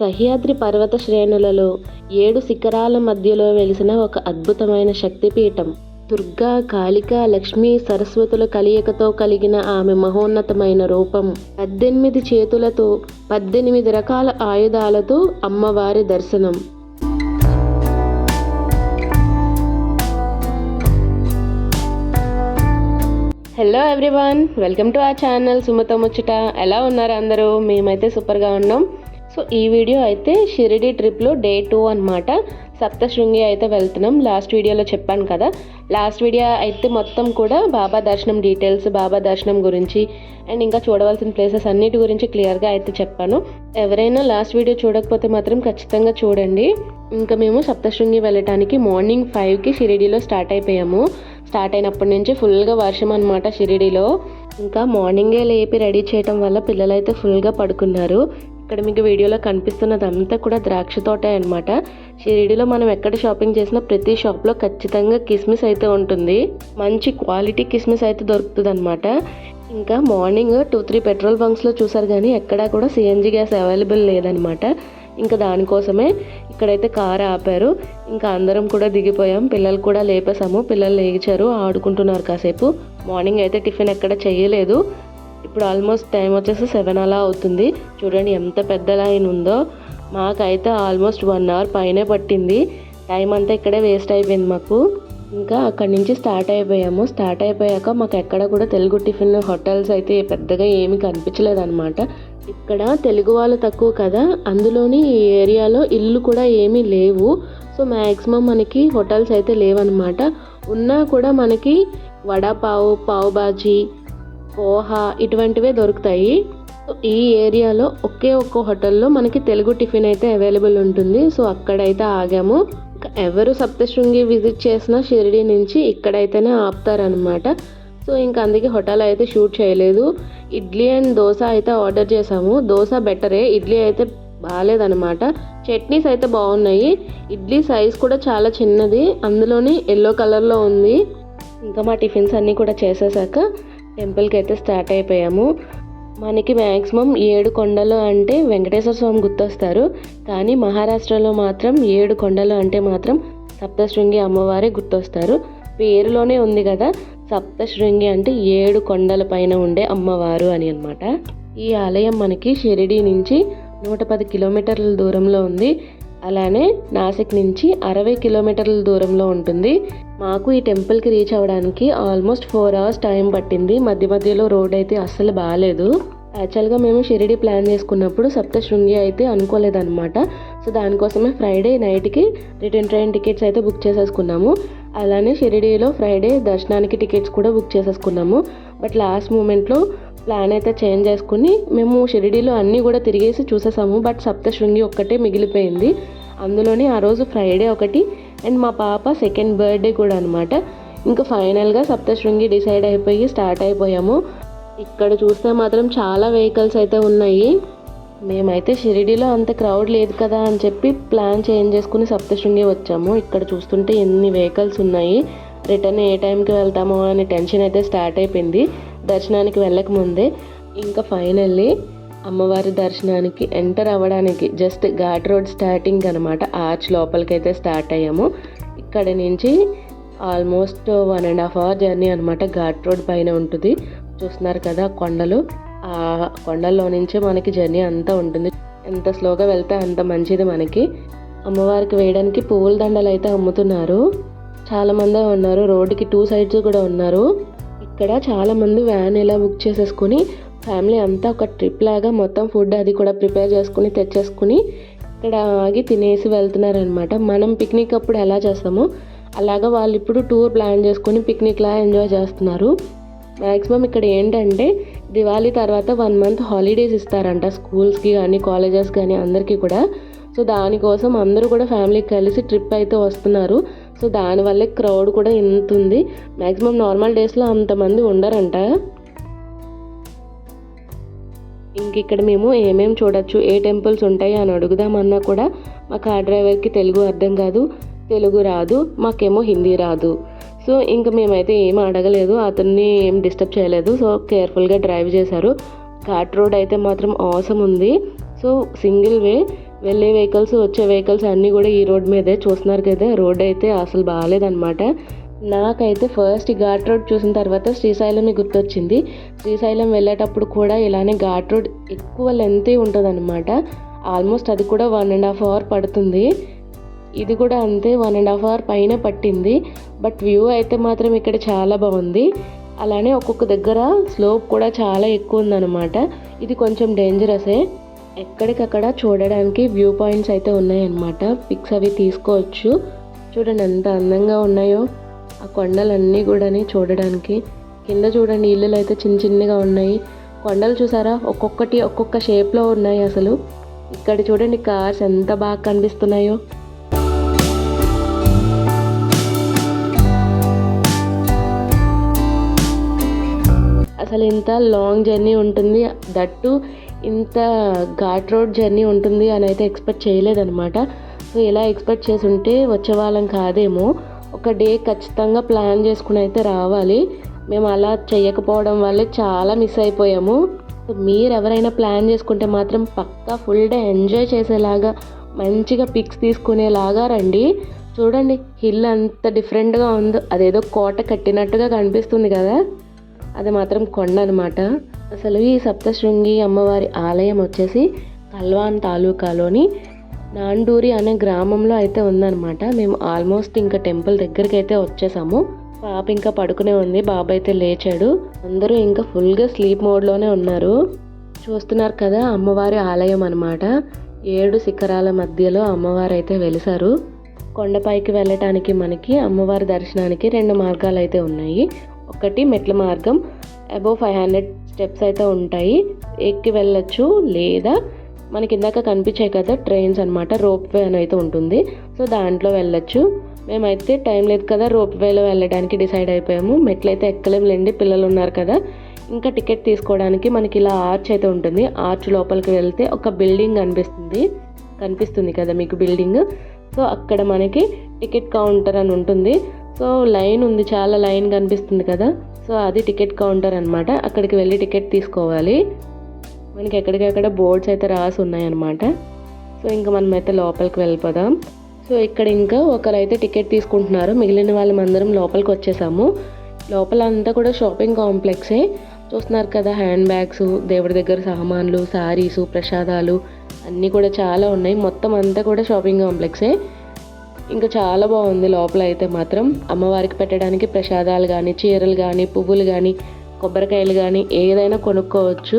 సహ్యాద్రి పర్వత శ్రేణులలో ఏడు శిఖరాల మధ్యలో వెలిసిన ఒక అద్భుతమైన శక్తిపీఠం. దుర్గా కాళిక లక్ష్మీ సరస్వతుల కలయికతో కలిగిన ఆమె మహోన్నతమైన రూపం. పద్దెనిమిది చేతులతో పద్దెనిమిది రకాల ఆయుధాలతో అమ్మవారి దర్శనం. హలో ఎవ్రీవన్ వెల్కమ్ టు ఆ ఛానల్ సుమత ముచ్చట. ఎలా ఉన్నారు అందరూ? మేమైతే సూపర్గా ఉన్నాం. సో ఈ వీడియో అయితే షిరిడి ట్రిప్లో డే టూ అనమాట సప్తశృంగి అయితే వెళ్తున్నాం. లాస్ట్ వీడియోలో చెప్పాను కదా. లాస్ట్ వీడియో అయితే మొత్తం కూడా బాబా దర్శనం డీటెయిల్స్ బాబా దర్శనం గురించి అండ్ ఇంకా చూడవలసిన ప్లేసెస్ అన్నిటి గురించి క్లియర్గా అయితే చెప్పాను. ఎవరైనా లాస్ట్ వీడియో చూడకపోతే మాత్రం ఖచ్చితంగా చూడండి. ఇంకా మేము సప్తశృంగి వెళ్ళటానికి మార్నింగ్ ఫైవ్కి షిరిడీలో స్టార్ట్ అయిపోయాము. స్టార్ట్ అయినప్పటి నుంచి ఫుల్గా వర్షం అనమాట షిరిడీలో. ఇంకా మార్నింగే లేపి రెడీ చేయడం వల్ల పిల్లలైతే ఫుల్గా పడుకున్నారు. ఇక్కడ మీకు వీడియోలో కనిపిస్తున్నదంతా కూడా ద్రాక్ష తోటే అనమాట షిరిడిలో మనం ఎక్కడ షాపింగ్ చేసినా ప్రతి షాప్లో ఖచ్చితంగా కిస్మిస్ అయితే ఉంటుంది. మంచి క్వాలిటీ కిస్మిస్ అయితే దొరుకుతుంది అనమాట ఇంకా మార్నింగ్ టూ త్రీ పెట్రోల్ బంక్స్లో చూసారు కానీ ఎక్కడా కూడా సిఎన్జి గ్యాస్ అవైలబుల్ లేదనమాట ఇంకా దానికోసమే ఇక్కడైతే కారు ఆపారు. ఇంకా అందరం కూడా దిగిపోయాం. పిల్లలు కూడా లేపేసాము పిల్లలు లేచారు. ఆడుకుంటున్నారు కాసేపు. మార్నింగ్ అయితే టిఫిన్ ఎక్కడ చేయలేదు ఇప్పుడు ఆల్మోస్ట్ టైం వచ్చేసి సెవెన్ అలా అవుతుంది. చూడండి ఎంత పెద్ద లైన్ ఉందో. మాకైతే ఆల్మోస్ట్ వన్ అవర్ పైనే పట్టింది. టైం అంతా ఇక్కడే వేస్ట్ అయిపోయింది మాకు. ఇంకా అక్కడి నుంచి స్టార్ట్ అయిపోయాము. స్టార్ట్ అయిపోయాక మాకు ఎక్కడ కూడా తెలుగు టిఫిన్ హోటల్స్ అయితే పెద్దగా ఏమీ కనిపించలేదు అనమాట ఇక్కడ తెలుగు వాళ్ళు తక్కువ కదా. అందులోని ఈ ఏరియాలో ఇల్లు కూడా ఏమీ లేవు. సో మ్యాక్సిమం మనకి హోటల్స్ అయితే లేవన్నమాట. ఉన్నా కూడా మనకి వడపావు పావు బాజీ పోహా ఇటువంటివే దొరుకుతాయి. ఈ ఏరియాలో ఒకే ఒక్క హోటల్లో మనకి తెలుగు టిఫిన్ అయితే అవైలబుల్ ఉంటుంది. సో అక్కడైతే ఆగాము. ఎవరు సప్తశృంగి విజిట్ చేసినా షిరిడి నుంచి ఇక్కడైతేనే ఆపుతారనమాట సో ఇంకా అందుకే హోటల్ అయితే షూట్ చేయలేదు. ఇడ్లీ అండ్ దోశ అయితే ఆర్డర్ చేసాము. దోశ బెటరే. ఇడ్లీ అయితే బాగాలేదనమాట చట్నీస్ అయితే బాగున్నాయి. ఇడ్లీ సైజ్ కూడా చాలా చిన్నది. అందులోనే ఎల్లో కలర్లో ఉంది. ఇంకా మా టిఫిన్స్ అన్నీ కూడా చేసేసాక టెంపుల్కి అయితే స్టార్ట్ అయిపోయాము. మనకి మ్యాక్సిమం ఏడు కొండలు అంటే వెంకటేశ్వర స్వామి గుర్తొస్తారు. కానీ మహారాష్ట్రలో మాత్రం ఏడు కొండలు అంటే మాత్రం సప్తశృంగి అమ్మవారే గుర్తొస్తారు. పేరులోనే ఉంది కదా సప్తశృంగి అంటే ఏడు కొండల పైన ఉండే అమ్మవారు అని అనమాట ఈ ఆలయం మనకి షిరిడి నుంచి నూట పది కిలోమీటర్ల దూరంలో ఉంది. అలానే నాసిక్ నుంచి అరవై కిలోమీటర్ల దూరంలో ఉంటుంది. మాకు ఈ టెంపుల్కి రీచ్ అవ్వడానికి ఆల్మోస్ట్ ఫోర్ అవర్స్ టైం పట్టింది. మధ్య మధ్యలో రోడ్ అయితే అస్సలు బాగాలేదు యాక్చువల్గా మేము షిరిడి ప్లాన్ చేసుకున్నప్పుడు సప్తశృంగి అయితే అనుకోలేదన్నమాట. సో దానికోసమే ఫ్రైడే నైట్కి రిటర్న్ ట్రైన్ టికెట్స్ అయితే బుక్ చేసేసుకున్నాము. అలానే షిరిడీలో ఫ్రైడే దర్శనానికి టికెట్స్ కూడా బుక్ చేసేసుకున్నాము. బట్ లాస్ట్ మూమెంట్లో ప్లాన్ అయితే చేంజ్ చేసుకుని మేము షిరిడీలో అన్నీ కూడా తిరిగేసి చూసేసాము. బట్ సప్తశృంగి ఒక్కటే మిగిలిపోయింది. అందులోని ఆ రోజు ఫ్రైడే ఒకటి అండ్ మా పాప సెకండ్ బర్త్డే కూడా అనమాట ఇంకా ఫైనల్గా సప్తశృంగి డిసైడ్ అయిపోయి స్టార్ట్ అయిపోయాము. ఇక్కడ చూస్తే మాత్రం చాలా వెహికల్స్ అయితే ఉన్నాయి. మేమైతే షిరిడీలో అంత క్రౌడ్ లేదు కదా అని చెప్పి ప్లాన్ చేంజ్ చేసుకుని సప్తశృంగి వచ్చాము. ఇక్కడ చూస్తుంటే ఎన్ని వెహికల్స్ ఉన్నాయి. రిటర్న్ ఏ టైంకి వెళ్తామో అని టెన్షన్ అయితే స్టార్ట్ అయిపోయింది. దర్శనానికి వెళ్ళక ముందే ఇంకా ఫైనల్లీ అమ్మవారి దర్శనానికి ఎంటర్ అవ్వడానికి జస్ట్ ఘాట్ రోడ్ స్టార్టింగ్ అనమాట ఆర్చ్ లోపలికైతే స్టార్ట్ అయ్యాము. ఇక్కడ నుంచి almost one and half hour journey అనమాట ఘాట్ రోడ్ పైన ఉంటుంది. చూస్తున్నారు కదా కొండలు. ఆ కొండల్లో నుంచే మనకి జర్నీ అంతా ఉంటుంది. ఎంత స్లోగా వెళ్తే అంత మంచిది మనకి. అమ్మవారికి వేయడానికి పువ్వుల దండలు అయితే అమ్ముతున్నారు. చాలామందే ఉన్నారు. రోడ్డుకి టూ సైడ్స్ కూడా ఉన్నారు. ఇక్కడ చాలామంది వ్యాన్ ఇలా బుక్ చేసేసుకుని ఫ్యామిలీ అంతా ఒక ట్రిప్ లాగా మొత్తం ఫుడ్ అది కూడా ప్రిపేర్ చేసుకుని తెచ్చేసుకుని ఇక్కడ ఆగి తినేసి వెళ్తున్నారనమాట మనం పిక్నిక్ అప్పుడు ఎలా చేస్తామో అలాగా వాళ్ళు ఇప్పుడు టూర్ ప్లాన్ చేసుకుని పిక్నిక్లా ఎంజాయ్ చేస్తున్నారు. మ్యాక్సిమం ఇక్కడ ఏంటంటే దివాళీ తర్వాత వన్ మంత్ హాలిడేస్ ఇస్తారంట స్కూల్స్కి కానీ కాలేజెస్ కానీ అందరికీ కూడా. సో దానికోసం అందరూ కూడా ఫ్యామిలీ కలిసి ట్రిప్ అయితే వస్తున్నారు. సో దానివల్లే క్రౌడ్ కూడా ఎంత ఉంది. మ్యాక్సిమం నార్మల్ డేస్లో అంతమంది ఉండరంట. ఇంక ఇక్కడ మేము ఏమేమి చూడొచ్చు ఏ టెంపుల్స్ ఉంటాయి అని అడుగుదామన్నా కూడా మా కార్ డ్రైవర్కి తెలుగు అర్థం కాదు తెలుగు రాదు మాకేమో హిందీ రాదు. సో ఇంకా మేమైతే ఏం అడగలేదు అతన్ని ఏం డిస్టర్బ్ చేయలేదు. సో కేర్ఫుల్గా డ్రైవ్ చేశారు. ఘాట్ రోడ్ అయితే మాత్రం అవసరం ఉంది. సో సింగిల్ వే వెళ్ళే వెహికల్స్ వచ్చే వెహికల్స్ అన్నీ కూడా ఈ రోడ్ మీదే చూస్తున్నారు కదా. రోడ్ అయితే అసలు బాగాలేదనమాట నాకైతే ఫస్ట్ ఘాట్ రోడ్ చూసిన తర్వాత శ్రీశైలం గుర్తొచ్చింది. శ్రీశైలం వెళ్ళేటప్పుడు కూడా ఇలానే ఘాట్ రోడ్ ఎక్కువ లెంత్ ఉంటుంది అనమాట ఆల్మోస్ట్ అది కూడా వన్ అండ్ హాఫ్ అవర్ పడుతుంది. ఇది కూడా అంతే వన్ అండ్ హాఫ్ అవర్ పైన పట్టింది. బట్ వ్యూ అయితే మాత్రం ఇక్కడ చాలా బాగుంది. అలానే ఒక్కొక్క దగ్గర స్లోప్ కూడా చాలా ఎక్కువ ఉందన్నమాట. ఇది కొంచెం డేంజరసే ఎక్కడికక్కడ చూడడానికి వ్యూ పాయింట్స్ అయితే ఉన్నాయన్నమాట. పిక్స్ అవి తీసుకోవచ్చు. చూడండి ఎంత అందంగా ఉన్నాయో. ఆ కొండలన్నీ కూడా చూడడానికి. కింద చూడండి ఇల్లులు అయితే చిన్న చిన్నగా ఉన్నాయి. కొండలు చూసారా? ఒక్కొక్కటి ఒక్కొక్క షేప్లో ఉన్నాయి అసలు. ఇక్కడ చూడండి కార్స్ ఎంత బాగా కనిపిస్తున్నాయో. అసలు ఇంత లాంగ్ జర్నీ ఉంటుంది. దట్టు ఇంత ఘాట్ రోడ్ జర్నీ ఉంటుంది అని అయితే ఎక్స్పెక్ట్ చేయలేదనమాట సో ఇలా ఎక్స్పెక్ట్ చేసి ఉంటే వచ్చే వాళ్ళం కాదేమో. ఒక డే ఖచ్చితంగా ప్లాన్ చేసుకుని అయితే రావాలి. మేము అలా చేయకపోవడం వల్లే చాలా మిస్ అయిపోయాము. మీరు ఎవరైనా ప్లాన్ చేసుకుంటే మాత్రం పక్కా ఫుల్ డే ఎంజాయ్ చేసేలాగా మంచిగా పిక్స్ తీసుకునేలాగా రండి. చూడండి హిల్ అంత డిఫరెంట్గా ఉందో అదేదో కోట కట్టినట్టుగా కనిపిస్తుంది కదా? అది మాత్రం కొండ అనమాట అసలు ఈ సప్తశృంగి అమ్మవారి ఆలయం వచ్చేసి కల్వాన్ తాలూకాలోని నాండూరి అనే గ్రామంలో అయితే ఉందన్నమాట. మేము ఆల్మోస్ట్ ఇంకా టెంపుల్ దగ్గరికి అయితే వచ్చేసాము. పాప ఇంకా పడుకునే ఉంది. బాబు అయితే లేచాడు. అందరూ ఇంకా ఫుల్గా స్లీప్ మోడ్లోనే ఉన్నారు. చూస్తున్నారు కదా అమ్మవారి ఆలయం అనమాట ఏడు శిఖరాల మధ్యలో అమ్మవారు అయితే వెలిసారు కొండపైకి వెళ్ళటానికి మనకి అమ్మవారి దర్శనానికి రెండు మార్గాలు అయితే ఉన్నాయి. ఒకటి మెట్ల మార్గం అబోవ్ ఫైవ్ హండ్రెడ్ స్టెప్స్ అయితే ఉంటాయి. ఎక్కి వెళ్ళొచ్చు లేదా మనకి ఇందాక కనిపించాయి కదా ట్రైన్స్ అనమాట రోప్ వే అని అయితే ఉంటుంది. సో దాంట్లో వెళ్ళొచ్చు. మేమైతే టైం లేదు కదా రోప్ వేలో వెళ్ళడానికి డిసైడ్ అయిపోయాము. మెట్లు అయితే ఎక్కలేంలేండి పిల్లలు ఉన్నారు కదా. ఇంకా టికెట్ తీసుకోవడానికి మనకి ఇలా ఆర్చ్ అయితే ఉంటుంది. ఆర్చ్ లోపలికి వెళ్తే ఒక బిల్డింగ్ కనిపిస్తుంది. కనిపిస్తుంది కదా మీకు బిల్డింగ్. సో అక్కడ మనకి టికెట్ కౌంటర్ అని ఉంటుంది. సో లైన్ ఉంది చాలా లైన్ కనిపిస్తుంది కదా. సో అది టికెట్ కౌంటర్ అనమాట అక్కడికి వెళ్ళి టికెట్ తీసుకోవాలి. మనకి ఎక్కడికక్కడ బోర్డ్స్ అయితే రాసి ఉన్నాయన్నమాట. సో ఇంకా మనం అయితే లోపలికి వెళ్ళిపోదాం. సో ఇక్కడ ఇంకా ఒకరైతే టికెట్ తీసుకుంటున్నారు. మిగిలిన వాళ్ళమందరం లోపలికి వచ్చేసాము. లోపల అంతా కూడా షాపింగ్ కాంప్లెక్సే. చూస్తున్నారు కదా హ్యాండ్ బ్యాగ్స్ దేవుడి దగ్గర సామాన్లు శారీసు ప్రసాదాలు అన్నీ కూడా చాలా ఉన్నాయి. మొత్తం అంతా కూడా షాపింగ్ కాంప్లెక్సే. ఇంకా చాలా బాగుంది లోపల అయితే మాత్రం. అమ్మవారికి పెట్టడానికి ప్రసాదాలు కానీ చీరలు కానీ పువ్వులు కానీ కొబ్బరికాయలు కానీ ఏదైనా కొనుక్కోవచ్చు.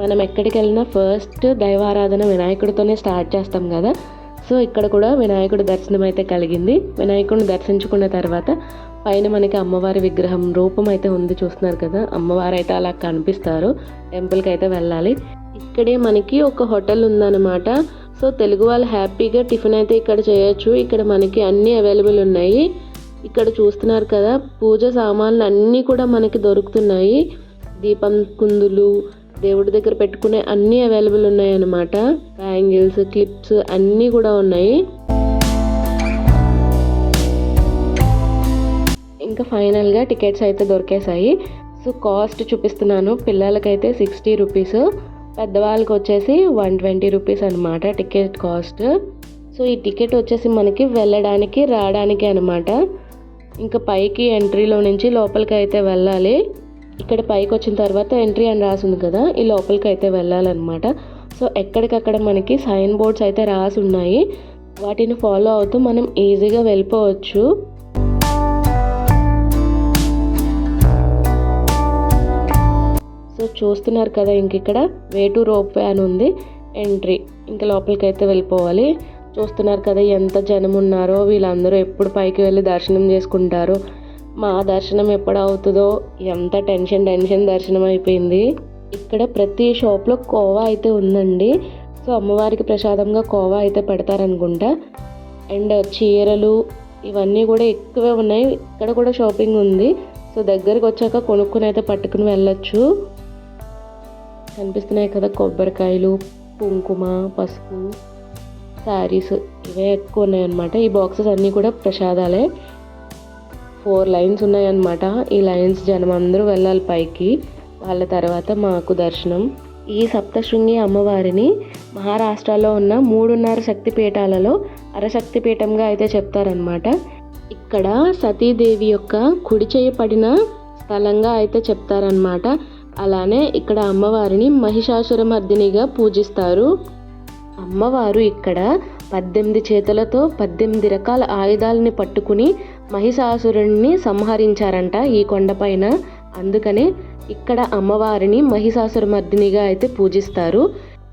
మనం ఎక్కడికి వెళ్ళినా ఫస్ట్ దైవారాధన వినాయకుడితోనే స్టార్ట్ చేస్తాం కదా. సో ఇక్కడ కూడా వినాయకుడి దర్శనం అయితే కలిగింది. వినాయకుడిని దర్శించుకున్న తర్వాత పైన మనకి అమ్మవారి విగ్రహం రూపం అయితే ఉంది చూస్తున్నారు కదా. అమ్మవారు అయితే అలా కనిపిస్తారు. టెంపుల్కి అయితే వెళ్ళాలి. ఇక్కడే మనకి ఒక హోటల్ ఉందన్నమాట. సో తెలుగు వాళ్ళు హ్యాపీగా టిఫిన్ అయితే ఇక్కడ చేయొచ్చు. ఇక్కడ మనకి అన్నీ అవైలబుల్ ఉన్నాయి. ఇక్కడ చూస్తున్నారు కదా పూజ సామాన్లు అన్నీ కూడా మనకి దొరుకుతున్నాయి. దీపం కుందులు దేవుడి దగ్గర పెట్టుకునే అన్నీ అవైలబుల్ ఉన్నాయి అన్నమాట బ్యాంగిల్స్ క్లిప్స్ అన్నీ కూడా ఉన్నాయి. ఇంకా ఫైనల్గా టికెట్స్ అయితే దొరికేసాయి సో కాస్ట్ చూపిస్తున్నాను. పిల్లలకైతే సిక్స్టీ రూపీస్. పెద్దవాళ్ళకి వచ్చేసి వన్ ట్వంటీ రూపీస్ అనమాట టికెట్ కాస్ట్. సో ఈ టికెట్ వచ్చేసి మనకి వెళ్ళడానికి రావడానికి అనమాట ఇంకా పైకి ఎంట్రీలో నుంచి లోపలికి అయితే వెళ్ళాలి. ఇక్కడ పైకి వచ్చిన తర్వాత ఎంట్రీ అని రాసింది కదా ఈ లోపలికి అయితే వెళ్ళాలన్నమాట. సో ఎక్కడికక్కడ మనకి సైన్ బోర్డ్స్ అయితే రాసి ఉన్నాయి వాటిని ఫాలో అవుతూ మనం ఈజీగా వెళ్ళిపోవచ్చు. సో చూస్తున్నారు కదా ఇంక ఇక్కడ వే టు రోప్ అని ఉంది ఎంట్రీ. ఇంకా లోపలికి అయితే వెళ్ళిపోవాలి. చూస్తున్నారు కదా ఎంత జనం ఉన్నారో వీళ్ళందరూ ఎప్పుడు పైకి వెళ్ళి దర్శనం చేసుకుంటారు. మా దర్శనం ఎప్పుడు అవుతుందో ఎంత టెన్షన్ టెన్షన్ దర్శనం అయిపోయింది. ఇక్కడ ప్రతి షాప్లో కోవా అయితే ఉందండి. సో అమ్మవారికి ప్రసాదంగా కోవా అయితే పెడతారనుకుంటా. అండ్ చీరలు ఇవన్నీ కూడా ఎక్కువే ఉన్నాయి. ఇక్కడ కూడా షాపింగ్ ఉంది. సో దగ్గరికి వచ్చాక కొనుక్కుని అయితే పట్టుకుని వెళ్ళొచ్చు. కనిపిస్తున్నాయి కదా కొబ్బరికాయలు కుంకుమ పసుపు శారీస్ ఇవే ఎక్కువ ఉన్నాయన్నమాట. ఈ బాక్సెస్ అన్నీ కూడా ప్రసాదాలే. ఫోర్ లైన్స్ ఉన్నాయన్నమాట. ఈ లైన్స్ జనం అందరూ వెళ్ళాలి పైకి. వాళ్ళ తర్వాత మాకు దర్శనం. ఈ సప్తశృంగి అమ్మవారిని మహారాష్ట్రలో ఉన్న మూడున్నర శక్తి పీఠాలలో పీఠంగా అయితే చెప్తారనమాట ఇక్కడ సతీదేవి యొక్క కుడి చేయబడిన స్థలంగా అయితే చెప్తారనమాట అలానే ఇక్కడ అమ్మవారిని మహిషాసురమర్దినిగా పూజిస్తారు. అమ్మవారు ఇక్కడ పద్దెనిమిది చేతులతో పద్దెనిమిది రకాల ఆయుధాలని పట్టుకుని మహిషాసురుణ్ణి సంహరించారంట ఈ కొండపైన. అందుకనే ఇక్కడ అమ్మవారిని మహిషాసురమర్దినిగా అయితే పూజిస్తారు.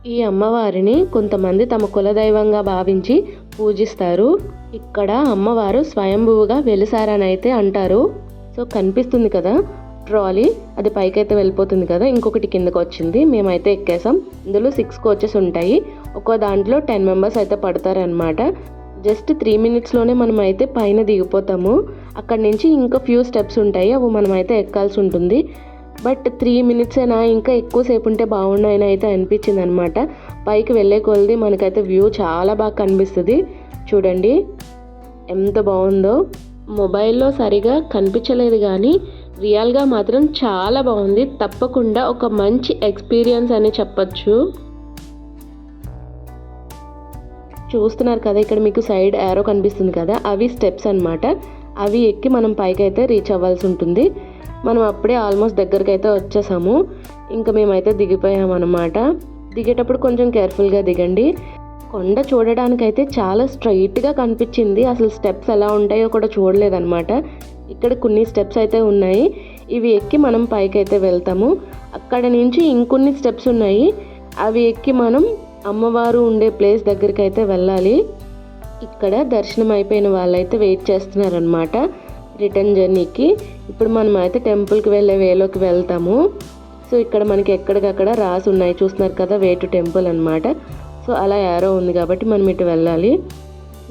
ఈ అమ్మవారిని కొంతమంది తమ కులదైవంగా భావించి పూజిస్తారు. ఇక్కడ అమ్మవారు స్వయంభువుగా వెలిసారని అయితే అంటారు. సో కనిపిస్తుంది కదా? ట్రాలీ అది పైకైతే వెళ్ళిపోతుంది కదా ఇంకొకటి కిందకు వచ్చింది. మేమైతే ఎక్కేసాం. ఇందులో సిక్స్ కోచెస్ ఉంటాయి. ఒక్కో దాంట్లో టెన్ మెంబర్స్ అయితే పడతారనమాట జస్ట్ త్రీ మినిట్స్లోనే మనం అయితే పైన దిగిపోతాము. అక్కడ నుంచి ఇంకా ఫ్యూ స్టెప్స్ ఉంటాయి. అవి మనం అయితే ఎక్కాల్సి ఉంటుంది. బట్ త్రీ మినిట్స్ అయినా ఇంకా ఎక్కువసేపు ఉంటే బాగున్నాయని అయితే అనిపించింది అనమాట పైకి వెళ్ళే కొలది మనకైతే వ్యూ చాలా బాగా కనిపిస్తుంది. చూడండి ఎంత బాగుందో. మొబైల్లో సరిగా కనిపించలేదు కానీ రియల్గా మాత్రం చాలా బాగుంది. తప్పకుండా ఒక మంచి ఎక్స్పీరియన్స్ అని చెప్పచ్చు. చూస్తున్నారు కదా ఇక్కడ మీకు సైడ్ యారో కనిపిస్తుంది కదా అవి స్టెప్స్ అనమాట అవి ఎక్కి మనం పైకి అయితే రీచ్ అవ్వాల్సి ఉంటుంది. మనం అప్పుడే ఆల్మోస్ట్ దగ్గరికి అయితే వచ్చేసాము. ఇంకా మేమైతే దిగిపోయామన్నమాట దిగేటప్పుడు కొంచెం కేర్ఫుల్గా దిగండి. కొండ చూడడానికైతే చాలా స్ట్రైట్గా కనిపించింది. అసలు స్టెప్స్ ఎలా ఉంటాయో కూడా చూడలేదన్నమాట. ఇక్కడ కొన్ని స్టెప్స్ అయితే ఉన్నాయి. ఇవి ఎక్కి మనం పైకి అయితే వెళ్తాము. అక్కడ నుంచి ఇంకొన్ని స్టెప్స్ ఉన్నాయి. అవి ఎక్కి మనం అమ్మవారు ఉండే ప్లేస్ దగ్గరికి అయితే వెళ్ళాలి. ఇక్కడ దర్శనం అయిపోయిన వాళ్ళైతే వెయిట్ చేస్తున్నారనమాట రిటర్న్ జర్నీకి ఇప్పుడు మనం అయితే టెంపుల్కి వెళ్ళే వేలోకి వెళ్తాము. సో ఇక్కడ మనకి ఎక్కడికక్కడ రాసి ఉన్నాయి. చూస్తున్నారు కదా వే టు టెంపుల్ అనమాట సో అలా యారో ఉంది కాబట్టి మనం ఇటు వెళ్ళాలి.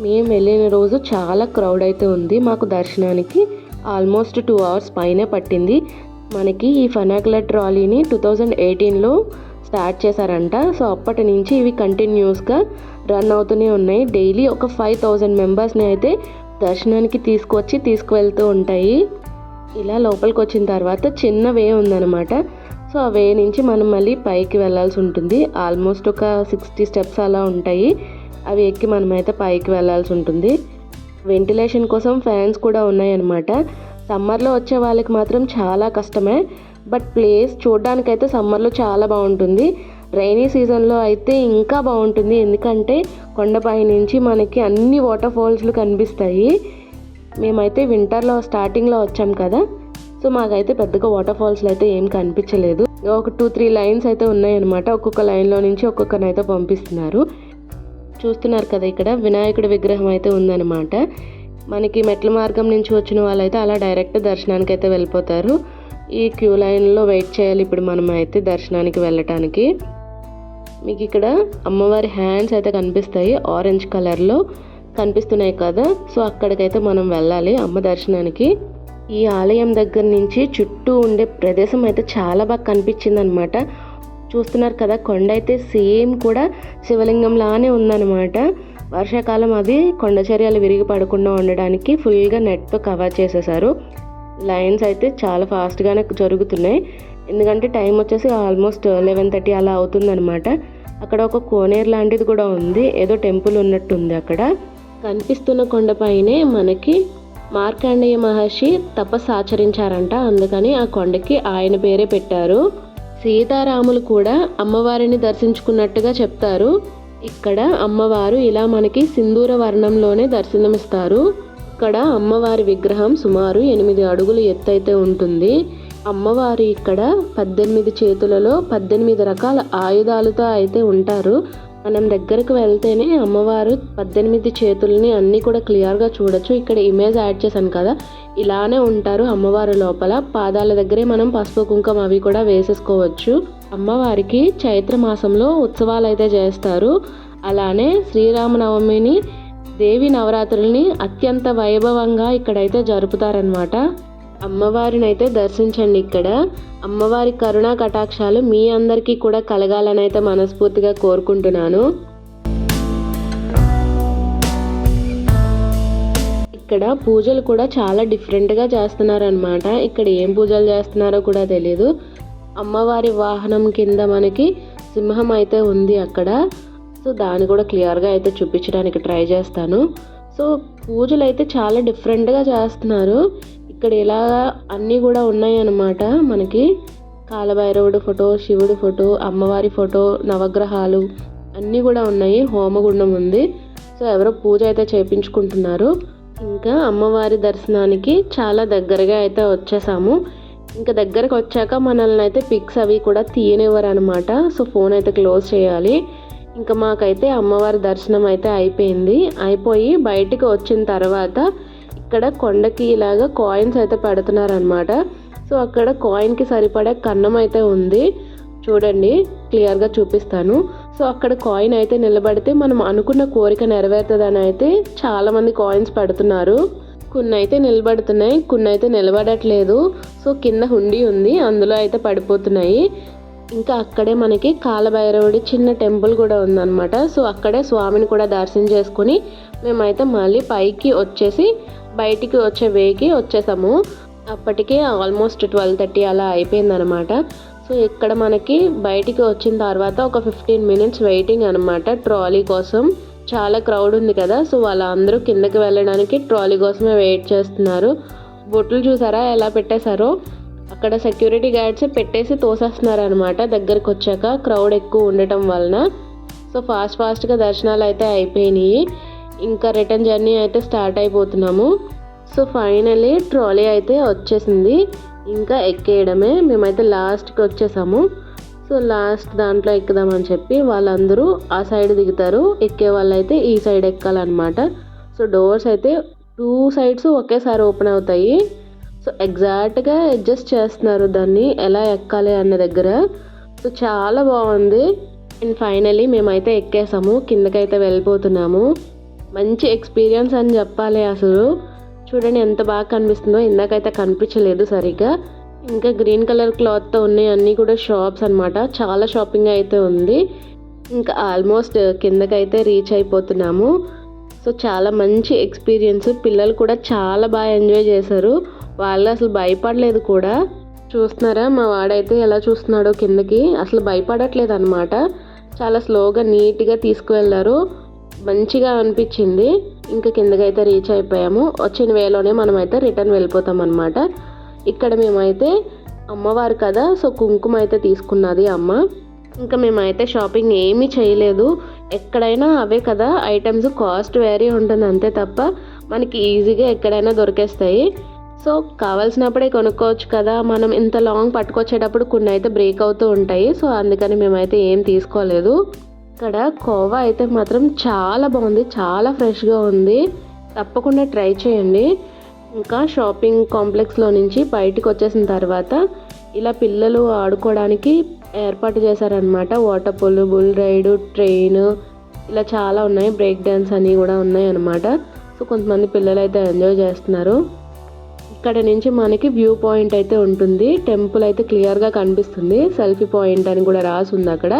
మేము వెళ్ళిన రోజు చాలా క్రౌడ్ అయితే ఉంది మాకు దర్శనానికి. ఆల్మోస్ట్ టూ అవర్స్ పైనే పట్టింది. మనకి ఈ ఫనాకులర్ ట్రాలీని టూ థౌజండ్ ఎయిటీన్లో స్టార్ట్ చేశారంట. సో అప్పటి నుంచి ఇవి కంటిన్యూస్గా రన్ అవుతూనే ఉన్నాయి. డైలీ ఒక ఫైవ్ థౌజండ్ మెంబర్స్ని అయితే దర్శనానికి తీసుకొచ్చి తీసుకువెళ్తూ ఉంటాయి. ఇలా లోపలికి వచ్చిన తర్వాత చిన్న వే ఉందన్నమాట. సో ఆ వే నుంచి మనం మళ్ళీ పైకి వెళ్ళాల్సి ఉంటుంది. ఆల్మోస్ట్ ఒక సిక్స్టీ స్టెప్స్ అలా ఉంటాయి. అవి ఎక్కి మనమైతే పైకి వెళ్ళాల్సి ఉంటుంది. వెంటిలేషన్ కోసం ఫ్యాన్స్ కూడా ఉన్నాయన్నమాట. సమ్మర్లో వచ్చే వాళ్ళకి మాత్రం చాలా కష్టమే. బట్ ప్లేస్ చూడడానికైతే సమ్మర్లో చాలా బాగుంటుంది. రైనీ సీజన్లో అయితే ఇంకా బాగుంటుంది. ఎందుకంటే కొండపై నుంచి మనకి అన్ని వాటర్ ఫాల్స్లు కనిపిస్తాయి. మేమైతే వింటర్లో స్టార్టింగ్లో వచ్చాం కదా. సో మాకైతే పెద్దగా వాటర్ ఫాల్స్లు అయితే ఏం కనిపించలేదు. ఒక టూ త్రీ లైన్స్ అయితే ఉన్నాయన్నమాట. ఒక్కొక్క లైన్లో నుంచి ఒక్కొక్కరినైతే పంపిస్తున్నారు. చూస్తున్నారు కదా ఇక్కడ. వినాయకుడి విగ్రహం అయితే ఉందన్నమాట. మనకి మెట్ల మార్గం నుంచి వచ్చిన వాళ్ళైతే అలా డైరెక్ట్ దర్శనానికి అయితే వెళ్ళిపోతారు. ఈ క్యూ లైన్లో వెయిట్ చేయాలి ఇప్పుడు మనం అయితే దర్శనానికి వెళ్ళటానికి. మీకు ఇక్కడ అమ్మవారి హ్యాండ్స్ అయితే కనిపిస్తాయి. ఆరెంజ్ కలర్లో కనిపిస్తున్నాయి కదా. సో అక్కడికైతే మనం వెళ్ళాలి అమ్మ దర్శనానికి. ఈ ఆలయం దగ్గర నుంచి చుట్టూ ఉండే ప్రదేశం అయితే చాలా బాగా కనిపించింది అనమాట చూస్తున్నారు కదా కొండ అయితే సేమ్ కూడా శివలింగంలానే ఉందన్నమాట. వర్షాకాలం అది కొండ చర్యలు విరిగి పడకుండా ఉండడానికి ఫుల్గా నెట్తో కవర్ చేసేసారు. లైన్స్ అయితే చాలా ఫాస్ట్గానే జరుగుతున్నాయి. ఎందుకంటే టైం వచ్చేసి ఆల్మోస్ట్ లెవెన్ థర్టీ అలా అవుతుందన్నమాట. అక్కడ ఒక కోనేరు లాంటిది కూడా ఉంది. ఏదో టెంపుల్ ఉన్నట్టుంది అక్కడ. కనిపిస్తున్న కొండపైనే మనకి మార్కాండేయ మహర్షి తపస్సు ఆచరించారంట. అందుకని ఆ కొండకి ఆయన పేరే పెట్టారు. సీతారాములు కూడా అమ్మవారిని దర్శించుకున్నట్టుగా చెప్తారు. ఇక్కడ అమ్మవారు ఇలా మనకి సింధూర వర్ణంలోనే దర్శనమిస్తారు. ఇక్కడ అమ్మవారి విగ్రహం సుమారు ఎనిమిది అడుగులు ఎత్తైతే ఉంటుంది. అమ్మవారు ఇక్కడ పద్దెనిమిది చేతులలో పద్దెనిమిది రకాల ఆయుధాలతో అయితే ఉంటారు. మనం దగ్గరకు వెళ్తేనే అమ్మవారు పద్దెనిమిది చేతుల్ని అన్నీ కూడా క్లియర్గా చూడొచ్చు. ఇక్కడ ఇమేజ్ యాడ్ చేశాను కదా. ఇలానే ఉంటారు అమ్మవారి లోపల. పాదాల దగ్గరే మనం పసుపు కుంకుమ అవి కూడా వేసేసుకోవచ్చు. అమ్మవారికి చైత్ర మాసంలో ఉత్సవాలు అయితే చేస్తారు. అలానే శ్రీరామనవమిని దేవి నవరాత్రుల్ని అత్యంత వైభవంగా ఇక్కడైతే జరుపుతారనమాట అమ్మవారినైతే దర్శించండి ఇక్కడ. అమ్మవారి కరుణా కటాక్షాలు మీ అందరికీ కూడా కలగాలని అయితే మనస్ఫూర్తిగా కోరుకుంటున్నాను. ఇక్కడ పూజలు కూడా చాలా డిఫరెంట్గా చేస్తున్నారనమాట ఇక్కడ ఏం పూజలు చేస్తున్నారో కూడా తెలియదు అమ్మవారి వాహనం కింద మనకి సింహం అయితే ఉంది అక్కడ. సో దాన్ని కూడా క్లియర్గా అయితే చూపించడానికి ట్రై చేస్తాను. సో పూజలు అయితే చాలా డిఫరెంట్గా చేస్తున్నారు. ఇక్కడ ఇలా అన్నీ కూడా ఉన్నాయన్నమాట మనకి. కాలభైరవుడు ఫోటో శివుడి ఫోటో అమ్మవారి ఫోటో నవగ్రహాలు అన్నీ కూడా ఉన్నాయి. హోమగుండం ఉంది. సో ఎవరో పూజ అయితే చేయించుకుంటున్నారు ఇంకా అమ్మవారి దర్శనానికి చాలా దగ్గరగా అయితే వచ్చేసాము. ఇంకా దగ్గరకు వచ్చాక మనల్ని అయితే పిక్స్ అవి కూడా తీయనివ్వరు అనమాట సో ఫోన్ అయితే క్లోజ్ చేయాలి. ఇంకా మాకైతే అమ్మవారి దర్శనం అయితే అయిపోయింది. అయిపోయి బయటికి వచ్చిన తర్వాత ఇక్కడ కొండకి ఇలాగా కాయిన్స్ అయితే పెడుతున్నారనమాట సో అక్కడ కాయిన్కి సరిపడే కన్నం అయితే ఉంది. చూడండి క్లియర్గా చూపిస్తాను. సో అక్కడ కాయిన్ అయితే నిలబడితే మనం అనుకున్న కోరిక నెరవేరుతుందని అయితే చాలామంది కాయిన్స్ పెడుతున్నారు. కొన్ని అయితే నిలబడుతున్నాయి కొన్ని అయితే నిలబడట్లేదు. సో కింద హుండీ ఉంది అందులో అయితే పడిపోతున్నాయి. ఇంకా అక్కడే మనకి కాలభైరవుడి చిన్న టెంపుల్ కూడా ఉందన్నమాట. సో అక్కడే స్వామిని కూడా దర్శనం చేసుకొని మేమైతే మళ్ళీ పైకి వచ్చేసి బయటికి వచ్చే వేకి వచ్చేసాము. అప్పటికే ఆల్మోస్ట్ ట్వెల్వ్ థర్టీ అలా అయిపోయిందనమాట. సో ఇక్కడ మనకి బయటికి వచ్చిన తర్వాత ఒక ఫిఫ్టీన్ మినిట్స్ వెయిటింగ్ అనమాట ట్రాలీ కోసం. చాలా క్రౌడ్ ఉంది కదా సో వాళ్ళందరూ కిందకి వెళ్ళడానికి ట్రాలీ కోసమే వెయిట్ చేస్తున్నారు. బొట్లు చూసారా ఎలా పెట్టేశారో? అక్కడ సెక్యూరిటీ గార్డ్స్ పెట్టేసి తోసేస్తున్నారు అనమాట దగ్గరకు వచ్చాక క్రౌడ్ ఎక్కువ ఉండటం వలన. సో ఫాస్ట్ ఫాస్ట్గా దర్శనాలు అయితే అయిపోయినాయి. ఇంకా రిటర్న్ జర్నీ అయితే స్టార్ట్ అయిపోతున్నాము. సో ఫైనలీ ట్రాలీ అయితే వచ్చేసింది. ఇంకా ఎక్కేయడమే. మేమైతే లాస్ట్కి వచ్చేసాము. సో లాస్ట్ దాంట్లో ఎక్కుదామని చెప్పి వాళ్ళందరూ ఆ సైడ్ దిగుతారు. ఎక్కే వాళ్ళైతే ఈ సైడ్ ఎక్కాలన్నమాట. సో డోర్స్ అయితే టూ సైడ్స్ ఒకేసారి ఓపెన్ అవుతాయి. సో ఎగ్జాక్ట్గా అడ్జస్ట్ చేస్తున్నారు దాన్ని ఎలా ఎక్కాలి అన్న దగ్గర. సో చాలా బాగుంది. అండ్ ఫైనలీ మేమైతే ఎక్కేసాము. కిందకైతే వెళ్ళిపోతున్నాము. మంచి ఎక్స్పీరియన్స్ అని చెప్పాలి అసలు. చూడండి ఎంత బాగా కనిపిస్తుందో ఇందాకైతే కనిపించలేదు సరిగ్గా. ఇంకా గ్రీన్ కలర్ క్లాత్తో ఉన్నాయి అన్నీ కూడా షాప్స్ అనమాట చాలా షాపింగ్ అయితే ఉంది. ఇంకా ఆల్మోస్ట్ కిందకైతే రీచ్ అయిపోతున్నాము. సో చాలా మంచి ఎక్స్పీరియన్స్ పిల్లలు కూడా చాలా బాగా ఎంజాయ్ చేశారు. వాళ్ళు అసలు భయపడలేదు కూడా. చూస్తున్నారా? మా వాడైతే ఎలా చూస్తున్నాడో కిందకి. అసలు భయపడట్లేదు అనమాట చాలా స్లోగా నీట్గా తీసుకువెళ్ళారు. మంచిగా అనిపించింది. ఇంకా కిందకైతే రీచ్ అయిపోయాము. వచ్చిన వేలోనే మనమైతే రిటర్న్ వెళ్ళిపోతాం అనమాట ఇక్కడ మేమైతే అమ్మవారు కదా సో కుంకుమ అయితే తీసుకున్నది అమ్మ. ఇంకా మేమైతే షాపింగ్ ఏమీ చేయలేదు. ఎక్కడైనా అవే కదా ఐటమ్స్ కాస్ట్ వేరీ ఉంటుంది అంతే తప్ప మనకి ఈజీగా ఎక్కడైనా దొరికేస్తాయి. సో కావాల్సినప్పుడే కొనుక్కోవచ్చు కదా మనం ఇంత లాంగ్ పట్టుకొచ్చేటప్పుడు కొన్ని అయితే బ్రేక్ అవుతూ ఉంటాయి. సో అందుకని మేమైతే ఏం తీసుకోలేదు. ఇక్కడ కోవా అయితే మాత్రం చాలా బాగుంది చాలా ఫ్రెష్గా ఉంది. తప్పకుండా ట్రై చేయండి. ఇంకా షాపింగ్ కాంప్లెక్స్లో నుంచి బయటకు వచ్చేసిన తర్వాత ఇలా పిల్లలు ఆడుకోవడానికి ఏర్పాటు చేశారనమాట water pool bull ride train ఇలా చాలా ఉన్నాయి. బ్రేక్ డ్యాన్స్ అని కూడా ఉన్నాయి అనమాట సో కొంతమంది పిల్లలు అయితే ఎంజాయ్ చేస్తున్నారు. ఇక్కడ నుంచి మనకి వ్యూ పాయింట్ అయితే ఉంటుంది. టెంపుల్ అయితే క్లియర్గా కనిపిస్తుంది. సెల్ఫీ పాయింట్ అని కూడా రాసి ఉంది అక్కడ.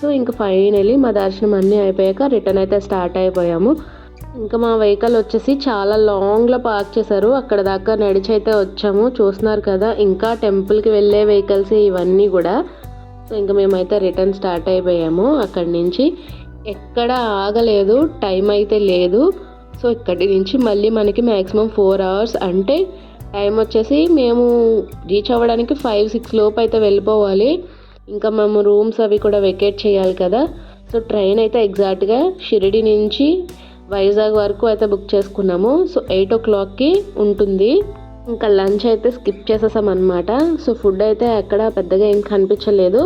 సో ఇంకా ఫైనలీ మా దర్శనం అన్నీ అయిపోయాక రిటర్న్ అయితే స్టార్ట్ అయిపోయాము. ఇంకా మా వెహికల్ వచ్చేసి చాలా లాంగ్లో పార్క్ చేశారు. అక్కడ దాకా నడిచి అయితే వచ్చాము. చూస్తున్నారు కదా ఇంకా టెంపుల్కి వెళ్ళే వెహికల్స్ ఇవన్నీ కూడా. సో ఇంకా మేమైతే రిటర్న్ స్టార్ట్ అయిపోయాము అక్కడి నుంచి. ఎక్కడ ఆగలేదు టైం అయితే లేదు. సో ఇక్కడి నుంచి మళ్ళీ మనకి మ్యాక్సిమం ఫోర్ అవర్స్ అంటే టైం వచ్చేసి మేము రీచ్ అవ్వడానికి ఫైవ్ సిక్స్ లోపు అయితే వెళ్ళిపోవాలి. ఇంకా మేము రూమ్స్ అవి కూడా వెకేట్ చేయాలి కదా. సో ట్రైన్ అయితే ఎగ్జాక్ట్గా షిరిడి నుంచి వైజాగ్ వరకు అయితే బుక్ చేసుకున్నాము. సో ఎయిట్ ఓ క్లాక్కి ఉంటుంది. ఇంకా లంచ్ అయితే స్కిప్ చేసేసాం అనమాట సో ఫుడ్ అయితే అక్కడ పెద్దగా ఏం కనిపించలేదు.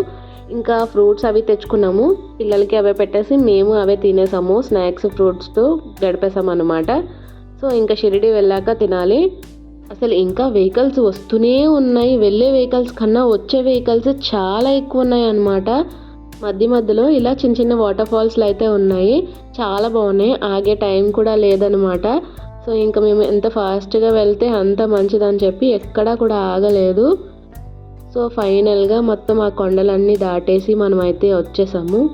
ఇంకా ఫ్రూట్స్ అవి తెచ్చుకున్నాము. పిల్లలకి అవే పెట్టేసి మేము అవే తినేసాము. స్నాక్స్ ఫ్రూట్స్తో గడిపేసాం అనమాట సో ఇంకా షిరిడి వెళ్ళాక తినాలి. అసలు ఇంకా వెహికల్స్ వస్తూనే ఉన్నాయి. వెళ్ళే వెహికల్స్ కన్నా వచ్చే వెహికల్స్ చాలా ఎక్కువ ఉన్నాయి అన్నమాట. మధ్య మధ్యలో ఇలా చిన్న చిన్న వాటర్ ఫాల్స్లు అయితే ఉన్నాయి. చాలా బాగున్నాయి. ఆగే టైం కూడా లేదనమాట సో ఇంకా మేము ఎంత ఫాస్ట్గా వెళ్తే అంత మంచిదని చెప్పి ఎక్కడా కూడా ఆగలేదు. సో ఫైనల్గా మొత్తం ఆ కొండలన్నీ దాటేసి మనం అయితే వచ్చేసాము.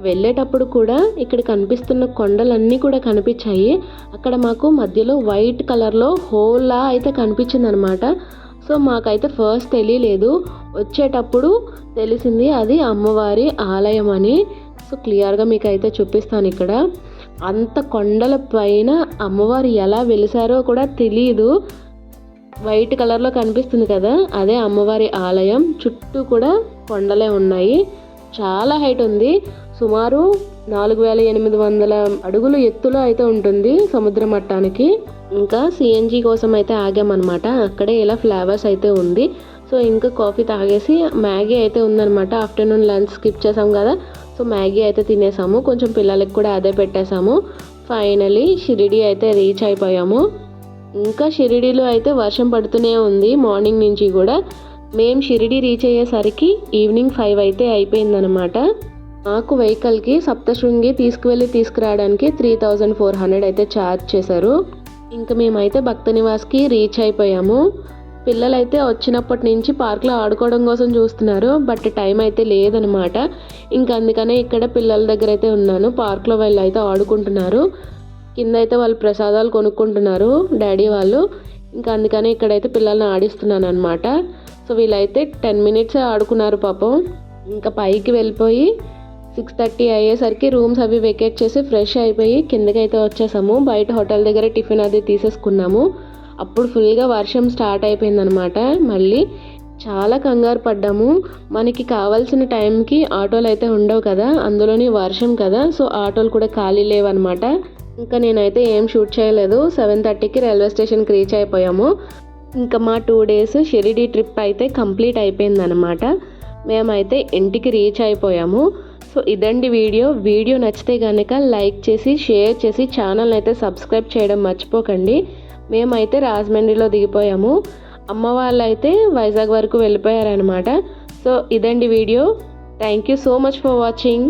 వెళ్ళేటప్పుడు కూడా ఇక్కడ కనిపిస్తున్న కొండలన్నీ కూడా కనిపించాయి. అక్కడ మాకు మధ్యలో వైట్ కలర్లో హోల్లా అయితే కనిపించింది అనమాట సో మాకైతే ఫస్ట్ తెలియలేదు. వచ్చేటప్పుడు తెలిసింది అది అమ్మవారి ఆలయం అని. సో క్లియర్గా మీకు అయితే చూపిస్తాను ఇక్కడ. అంత కొండల పైన అమ్మవారు ఎలా వెలిసారో కూడా తెలియదు వైట్ కలర్లో కనిపిస్తుంది కదా అదే అమ్మవారి ఆలయం. చుట్టూ కూడా కొండలే ఉన్నాయి. చాలా హైట్ ఉంది. సుమారు నాలుగు వేల ఎనిమిది వందల అడుగులు ఎత్తులో అయితే ఉంటుంది సముద్ర మట్టానికి. ఇంకా సిఎన్జి కోసం అయితే ఆగామన్నమాట. అక్కడే ఇలా ఫ్లేవర్స్ అయితే ఉంది. సో ఇంకా కాఫీ తాగేసి మ్యాగీ అయితే ఉందన్నమాట. ఆఫ్టర్నూన్ లంచ్ స్కిప్ చేసాం కదా. సో మ్యాగీ అయితే తినేసాము. కొంచెం పిల్లలకి కూడా అదే పెట్టేశాము ఫైనలీ షిరిడి అయితే రీచ్ అయిపోయాము. ఇంకా షిరిడిలో అయితే వర్షం పడుతూనే ఉంది మార్నింగ్ నుంచి కూడా. మేము షిరిడి రీచ్ అయ్యేసరికి ఈవినింగ్ ఫైవ్ అయితే అయిపోయిందనమాట నాకు వెహికల్కి సప్తశృంగి తీసుకువెళ్ళి తీసుకురావడానికి త్రీ థౌజండ్ ఫోర్ హండ్రెడ్ అయితే ఛార్జ్ చేశారు. ఇంకా మేమైతే భక్త నివాస్కి రీచ్ అయిపోయాము. పిల్లలైతే వచ్చినప్పటి నుంచి పార్క్లో ఆడుకోవడం కోసం చూస్తున్నారు. బట్ టైం అయితే లేదనమాట. ఇంకా అందుకనే ఇక్కడ పిల్లల దగ్గర అయితే ఉన్నాను. పార్క్లో వాళ్ళు అయితే ఆడుకుంటున్నారు. కింద అయితే వాళ్ళు ప్రసాదాలు కొనుక్కుంటున్నారు. డాడీ వాళ్ళు. ఇంకా అందుకనే ఇక్కడైతే పిల్లల్ని ఆడిస్తున్నాను అనమాట సో వీళ్ళైతే టెన్ మినిట్స్ ఆడుకున్నారు పాపం. ఇంకా పైకి వెళ్ళిపోయి సిక్స్ థర్టీ అయ్యేసరికి రూమ్స్ అవి వెకేట్ చేసి ఫ్రెష్ అయిపోయి కిందకైతే వచ్చేసాము. బయట హోటల్ దగ్గర టిఫిన్ అది తీసేసుకున్నాము. అప్పుడు ఫుల్గా వర్షం స్టార్ట్ అయిపోయిందనమాట. మళ్ళీ చాలా కంగారు పడ్డాము. మనకి కావాల్సిన టైంకి ఆటోలు అయితే ఉండవు కదా అందులోని వర్షం కదా సో ఆటోలు కూడా ఖాళీ లేవన్నమాట ఇంకా నేనైతే ఏం షూట్ చేయలేదు. సెవెన్ థర్టీకి రైల్వే స్టేషన్కి రీచ్ అయిపోయాము. ఇంకా మా టూ డేస్ షిరిడి ట్రిప్ అయితే కంప్లీట్ అయిపోయిందనమాట. మేమైతే ఇంటికి రీచ్ అయిపోయాము. సో ఇదండి వీడియో. వీడియో నచ్చితే కనుక లైక్ చేసి షేర్ చేసి ఛానల్ అయితే సబ్స్క్రైబ్ చేయడం మర్చిపోకండి. మేమైతే రాజమండ్రిలో దిగిపోయాము. అమ్మ వాళ్ళు అయితే వైజాగ్ వరకు వెళ్ళిపోయారనమాట సో ఇదండి video. Thank you so much for watching.